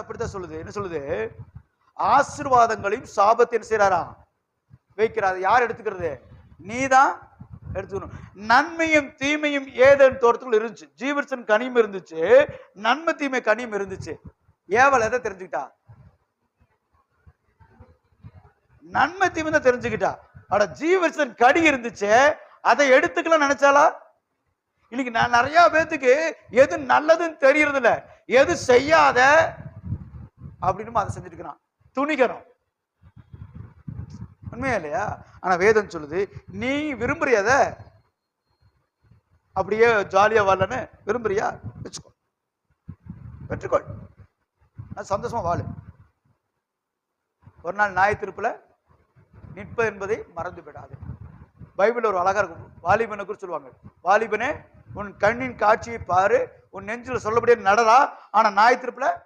வேதம் அப்படித்தான் சொல்லுது. என்ன சொல்லுது? ஆசிர்வாதங்களையும் சாபத்தையும் செய்யறாரா வைக்கிறார். யார் எடுத்துக்கிறது? நீதான் எடுத்துக்கணும். நன்மையும் தீமையும் ஏதன் தோட்டத்துக்குள்ள இருந்துச்சு. ஜீவர்சன் கனியும் இருந்துச்சு. நன்மை தீமை கனியும் இருந்துச்சு. ஏவல் எதை தெரிஞ்சுக்கிட்டா? நன்மை தீமை தான் தெரிஞ்சுக்கிட்டா. ஆனா ஜீவர்சன் கடி இருந்துச்சு அதை எடுத்துக்கலாம் நினைச்சாலா இன்னைக்கு நான் நிறைய பேத்துக்கு எது நல்லதுன்னு தெரியறது இல்லை எது செய்யாத அப்படின்னு அதை செஞ்சுட்டு இருக்கிறான் துணிகரம். உண்மையா இல்லையா? ஆனா வேதம் சொல்லுது நீ விரும்புறியத அப்படியே ஜாலியா வாழலன்னு விரும்புறியா? வச்சுக்கோ. பெற்றுக்கொள். சந்தோஷமா வாழு. ஒரு நாள் நாய திருப்புல நிற்பது என்பதை மறந்து விடாது. பைபிள் ஒரு அழகா இருக்கும். வாலிபனை குறித்து சொல்லுவாங்க. வாலிபனே உன் கண்ணின் காட்சியை பாரு. உன் நெஞ்சில் சொல்லப்படியே நடரா ஆனா நாய திருப்புல